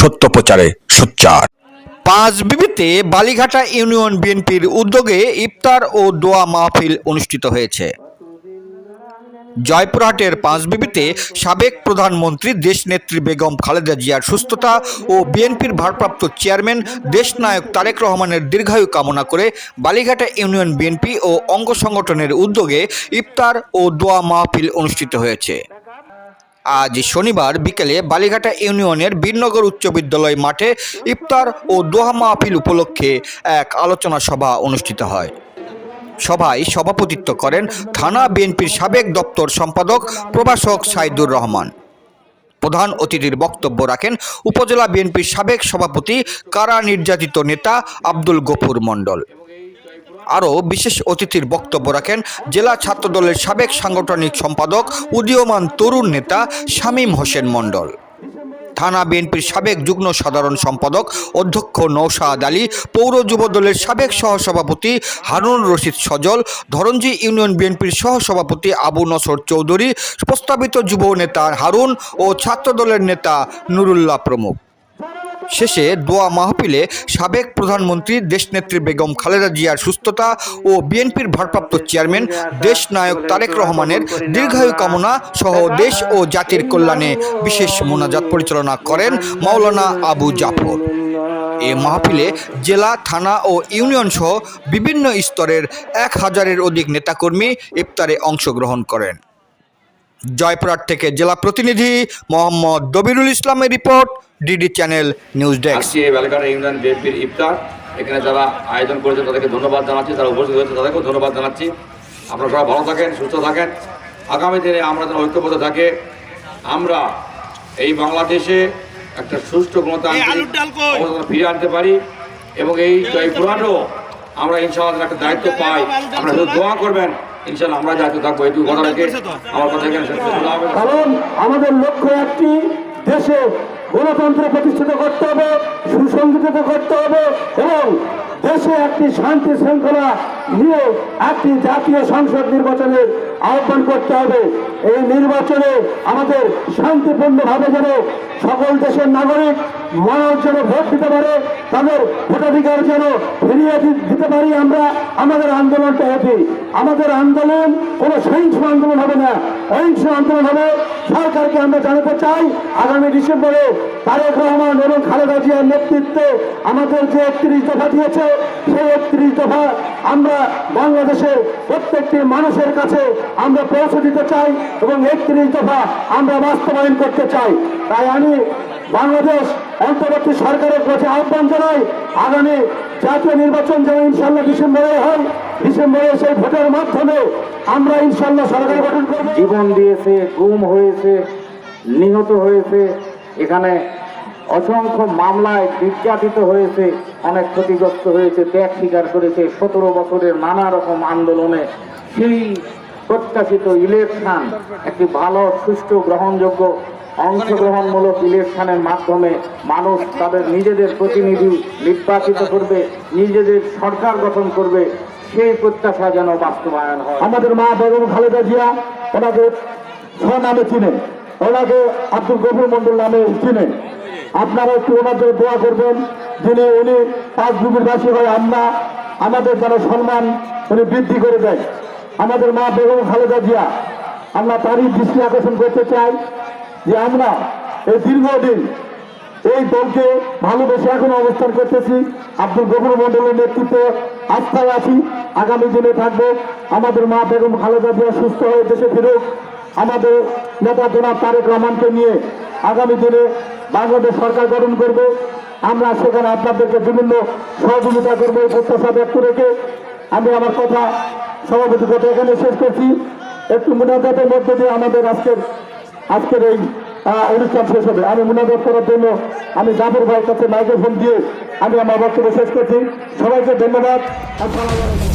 সত্য প্রচারে সোচ্চার। পাঁচ বিবিতে বালিঘাটা ইউনিয়ন বিএনপির উদ্যোগে ইফতার ও দোয়া মাহফিল অনুষ্ঠিত হয়েছে। জয়পুরহাটের পাঁচ পাঁচবিবিতে সাবেক প্রধানমন্ত্রী দেশনেত্রী বেগম খালেদা জিয়ার সুস্থতা ও বিএনপির ভারপ্রাপ্ত চেয়ারম্যান দেশনায়ক তারেক রহমানের দীর্ঘায়ু কামনা করে বালিঘাটা ইউনিয়ন বিএনপি ও অঙ্গ সংগঠনের উদ্যোগে ইফতার ও দোয়া মাহফিল অনুষ্ঠিত হয়েছে। আজ শনিবার বিকেলে বালিঘাটা ইউনিয়নের বীরনগর উচ্চ বিদ্যালয় মাঠে ইফতার ও দোহা মাহফিল উপলক্ষে এক আলোচনা সভা অনুষ্ঠিত হয়। সভায় সভাপতিত্ব করেন থানা বিএনপির সাবেক দপ্তর সম্পাদক প্রভাষক সাইদুর রহমান। প্রধান অতিথির বক্তব্য রাখেন উপজেলা বিএনপির সাবেক সভাপতি কারা নির্যাতিত নেতা আব্দুল গফুর মণ্ডল। আরও বিশেষ অতিথির বক্তব্য রাখেন জেলা ছাত্রদলের সাবেক সাংগঠনিক সম্পাদক, উদীয়মান তরুণ নেতা শামীম হোসেন মণ্ডল। থানা বিএনপির সাবেক যুগ্ম সাধারণ সম্পাদক, অধ্যক্ষ নৌশাদ আলী, পৌর যুব দলের সাবেক সহসভাপতি হারুন রশিদ সজল ধরঞ্জি ইউনিয়ন বিএনপির সহসভাপতি আবু নসর চৌধুরী, প্রস্তাবিত যুব নেতা হারুন ও ছাত্রদলের নেতা নুরুল্লাহ প্রমুখ। শেষে দোয়া মাহফিলে সাবেক প্রধানমন্ত্রী দেশনেত্রী বেগম খালেদা জিয়ার সুস্থতা ও বিএনপির ভারপ্রাপ্ত চেয়ারম্যান দেশ নায়ক তারেক রহমানের দীর্ঘায়ু কামনা সহ দেশ ও জাতির কল্যাণে বিশেষ মোনাজাত পরিচালনা করেন মাওলানা আবু জাফর। এ মাহফিলে জেলা, থানা ও ইউনিয়ন সহ বিভিন্ন স্তরের এক হাজারের অধিক নেতাকর্মী ইফতারে অংশগ্রহণ করেন। জয়পুরহাট থেকে জেলা প্রতিনিধি মোহাম্মদ দবিরুল ইসলামের report DD channel news desk. Union বিএনপির ইফতার এখানে যারা আয়োজন করেছে তাদেরকে ধন্যবাদ জানাচ্ছি যারা উপস্থিত হয়েছে তাদেরকেও ধন্যবাদ জানাচ্ছি। আপনারা সবাই ভালো থাকেন সুস্থ থাকেন। আগামী দিনে আমরা যেন ঐক্যবদ্ধ থাকে আমরা এই বাংলাদেশে একটা সুষ্ঠু গণতান্ত্রিক ফিরে আনতে পারি এবং এই জয়পুরহাটও আমরা ইনশাআল্লাহ একটা দায়িত্ব পাই। আপনারা শুধু দোয়া করবেন ইনশাআল্লাহ আমরা দায়িত্ব থাকব এইটুকু কথা রেখে আমার কথা এখানে শেষ করছি। আল্লাহ হাফেজ। কারণ আমাদের লক্ষ্য একটি দেশে গণতন্ত্র প্রতিষ্ঠিত করতে হবে সুসংগঠিত করতে হবে এবং দেশে একটি শান্তি শৃঙ্খলা নিয়ে একটি জাতীয় সংসদ নির্বাচনের আহ্বান করতে হবে। এই নির্বাচনে আমাদের শান্তিপূর্ণভাবে যেন সকল দেশের নাগরিক মানুষ যেন ভোট দিতে পারে, তাদের ভোটাধিকার যেন ফিরিয়ে দিতে পারি আমরা, আমাদের আন্দোলনটা হেঁটে আমাদের আন্দোলন কোনো সহিংস আন্দোলন হবে না। অহিংস আন্দোলন হবে। সরকারকে আমরা জানাতে চাই, আগামী ডিসেম্বরে তারেক রহমান এবং খালেদা জিয়ার নেতৃত্বে আমাদের যে একত্রিশ দফা দিয়েছে, সেই একত্রিশ দফা আমরা বাংলাদেশের প্রত্যেকটি মানুষের কাছে আমরা পৌঁছে দিতে চাই এবং একত্রিশ দফা আমরা বাস্তবায়ন করতে চাই। তাই আমি বাংলাদেশ অন্তর্বর্তী সরকারের কাছে আহ্বান জানাই, আগামী জাতীয় নির্বাচন যেন ইনশাল্লাহ ডিসেম্বরে হয়, ডিসেম্বরে সেই ভোটের মাধ্যমে আমরা ইনশাল্লাহ সরকার গঠন করব। জীবন দিয়েছে, গুম হয়েছে, নিহত হয়েছে, এখানে অসংখ্য মামলায় নির্যাতিত হয়েছে, অনেক ক্ষতিগ্রস্ত হয়েছে, ত্যাগ স্বীকার করেছে, সতেরো বছরের নানা রকম আন্দোলনে সেই প্রত্যাশিত ইলেকশন একটি ভালো, সুষ্ঠু, গ্রহণযোগ্য, অংশগ্রহণমূলক ইলেকশনের মাধ্যমে মানুষ তাদের নিজেদের প্রতিনিধি নির্বাচিত করবে, নিজেদের সরকার গঠন করবে, সেই প্রত্যাশা যেন বাস্তবায়ন হয়। আমাদের মা বেগম খালেদা জিয়া, ওনাকে নামে চিনেন। ওনাকে আব্দুল গফুর মন্ডল নামে চিনেন। আপনারা একটু ওনাদের দোয়া করবেন, যিনি, উনি পাঁচ বাসী হয় আমরা, আমাদের যেন সম্মান উনি বৃদ্ধি করে দেয়। আমাদের মা বেগম খালেদা জিয়া, আমরা তারই দৃষ্টি আকর্ষণ করতে চাই যে আমরা এই দীর্ঘদিন এই দলকে ভালোবেসে এখন অবস্থান করতেছি। আব্দুল গফুর মন্ডলের নেতৃত্বে আস্থায় আছি। আগামী দিনে থাকব। আমাদের মা বেগম খালেদা জিয়া সুস্থ হয়ে দেশে ফিরুক। আমাদের নেতা জনাব তারেক রহমানকে নিয়ে আগামী দিনে বাংলাদেশ সরকার গঠন করবে। আমরা সেখানে আপনাদেরকে বিভিন্ন সহযোগিতা করব, প্রত্যাশা ব্যক্ত রেখে। আমি আমার কথা সভাপতি কথা এখানে শেষ করছি। একটু মুনাজাতের মধ্যে দিয়ে আমাদের আজকের আজকের এই অনুষ্ঠান শেষ হবে। আমি মুনাজাত করার জন্য আমি জাফর ভাইয়ের কাছে মাইক্রোফোন দিয়ে আমি আমার বক্তব্য শেষ করছি। সবাইকে ধন্যবাদ। আসসালামু